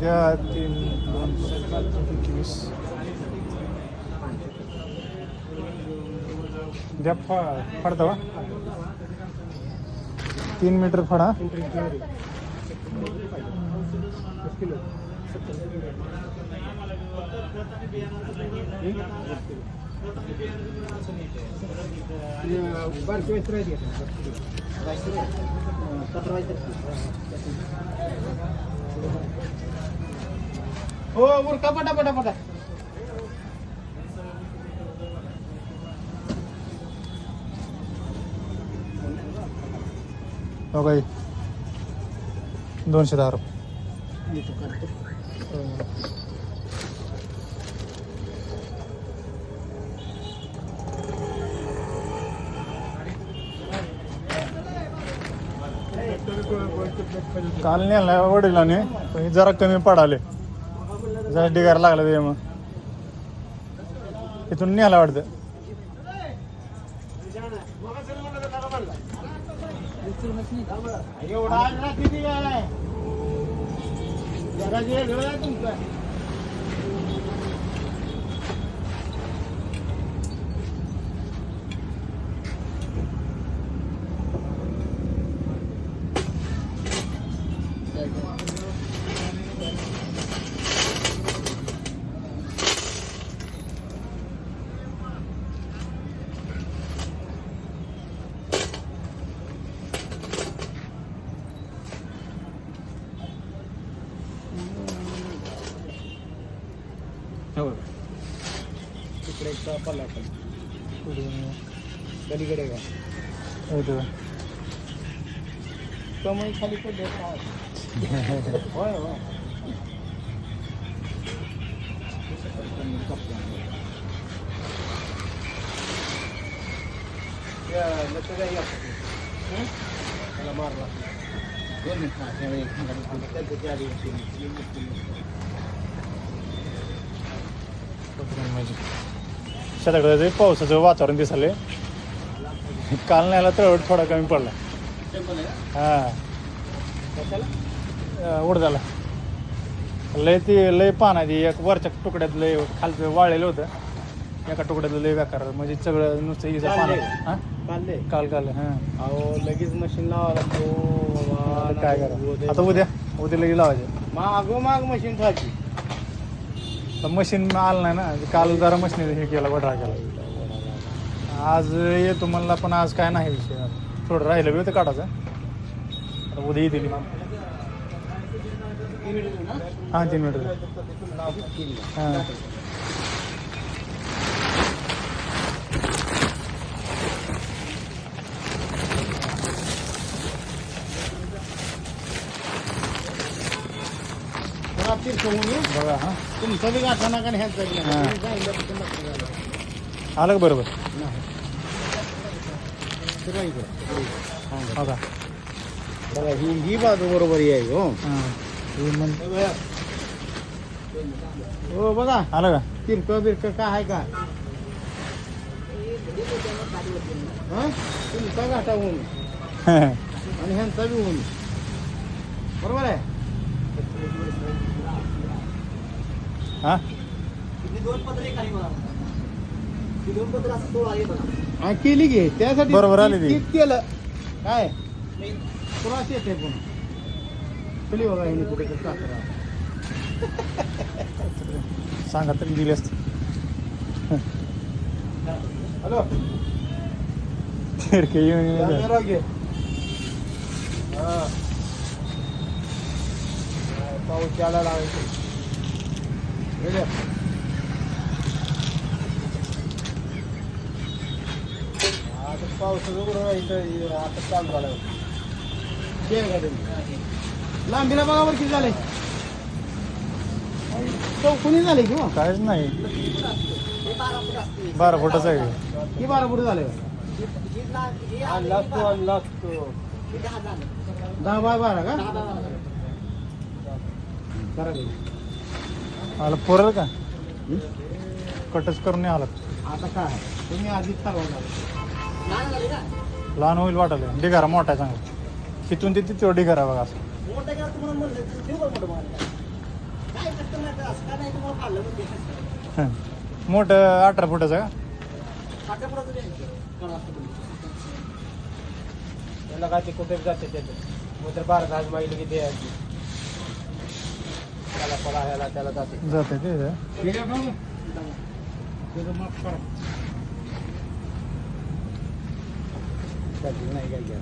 द्या तीन दोन एकवीस द्या फा फाडता वा तीन मीटर फाडा. हो उरका पटा पटा पटा. हो काही दोनशे दहा रुपये. काल नेला वडिलाने पण जरा कमी पडाले. जरा डिगार लागला ते मग. इथून न्यायला वाटतं. एवढा तिकडे एक सापडला आपण कुठून पलीकडे का होतं कमाई खाली पडले होय होय. त्याला मारला दोन मिनिट. शेताकडे जायचं. पावसाचं वातावरण दिसाले काल न्यायला तळवट थोडा कमी पडला? हा. कशाला? अं, उड झाला लय ती लय पानाची एक वरच्या तुकड्यात लय खालचं वाळलेलं होतं. एका तुकड्यात लय बेकार. म्हणजे सगळं नुसतं पान? हा? काढले काल काल. हां. अहो लगेच मशीन लावा लागतो. काय करा? आता उद्या? उद्या लगेच लावायचं. मागो माग मशीन ठेवायची. तर मशीन आलं नाही ना काल जरा मशीन हे केला वडरा केला. आज येतो म्हणला पण आज काय नाही विषय. थोडं राहिलं वेळ तर काढायचं. उद्या येतील. हां तीन मिनिट हां. सोडून बघा हाँ। तुमचं बी गाठा नका आणि ह्याच हा. आलं का बरोबर। हो। बघा ही ही बाजू बरोबर आहे हो हाँ। हे म्हण हो बघा आलं का तिरकं बिरकं काय आहे का? हा? तुमचा गाठा होऊन आणि ह्यांचा बी होऊन बरोबर आहे हां? हा केली घे त्यासाठी बरोबर आली ती. केलं? काय? त्रास येते पण बघा हिने कुठे. सांगा तरी दिली असते. हॅलो. तिरके येऊन येऊन घे. हा. पाऊस यायला लावायचं? आता पावसाचं बरोबर इथं? आता चालू झालं. गाडी लांबीला बघा बरं किती झाले. चौकोनी झाले किंवा काहीच नाही. बारा फुटाचं आहे हे. ही बारा फुट झाले. दहा बाय बारा का? की. आलं पोरल का? कटच करून नाही आला आता काय? तुम्ही आधीच लहान होईल वाटायला. ढिगारा मोठा आहे चांगला. तिथून ते तिथं ढिगारा बघा असं. हं. मोठं अठरा फुटाचं का. त्याला काय ते कुठे जाते त्याचं. मग तर बारा दहा माहिती की जाते. जाते ते नाही काय घ्या